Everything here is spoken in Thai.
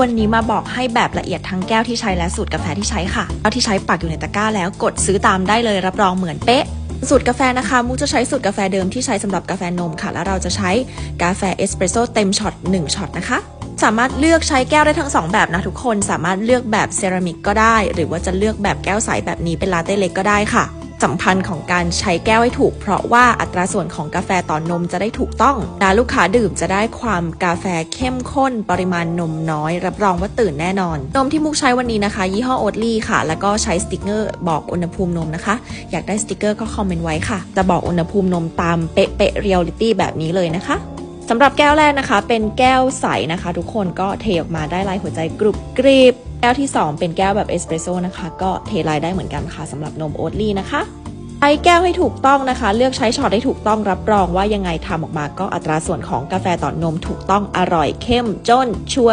วันนี้มาบอกให้แบบละเอียดทั้งแก้วที่ใช้และสูตรกาแฟที่ใช้ค่ะแก้วที่ใช้ปักอยู่ในตะกร้าแล้วกดซื้อตามได้เลยรับรองเหมือนเป๊ะสูตรกาแฟนะคะมุกจะใช้สูตรกาแฟเดิมที่ใช้สำหรับกาแฟนมค่ะ แล้วเราจะใช้กาแฟเอสเปรสโซ่เต็มช็อต1ช็อตนะคะ สามารถเลือกใช้แก้วได้ทั้งสองแบบนะทุกคน สามารถเลือกแบบเซรามิกก็ได้ หรือว่าจะเลือกแบบแก้วใสแบบนี้เป็นลาเต้เล็กก็ได้ค่ะ สำคัญของการใช้แก้วให้ถูก เพราะว่าอัตราส่วนของกาแฟต่อนนมจะได้ถูกต้องและลูกค้าดื่มจะได้ความกาแฟเข้มข้น ปริมาณนมน้อย รับรองว่าตื่นแน่นอน นมที่มุกใช้วันนี้นะคะ ยี่ห้อโอทลี่ค่ะ แล้วก็ใช้สติกเกอร์บอกอุณหภูมินมนะคะ อยากได้สติกเกอร์ก็คอมเมนต์ไว้ค่ะ จะบอกอุณหภูมินมตามเป๊ะๆเรียลลิตี้แบบนี้เลยนะคะสำหรับแก้วแรกนะคะ เป็นแก้วใสนะคะ ทุกคนก็เทออกมาได้ลายหัวใจกรุบกรีบ แก้วที่ 2 เป็นแก้วแบบเอสเปรสโซ่นะคะ ก็เทลายได้เหมือนกันค่ะสำหรับนมโอ๊ตลี่นะคะใช้แก้วให้ถูกต้องนะคะ เลือกใช้ช็อตให้ถูกต้องรับรองว่ายังไงทำออกมาก็อัตราส่วนของกาแฟต่อนมถูกต้องอร่อยเข้มจนชัว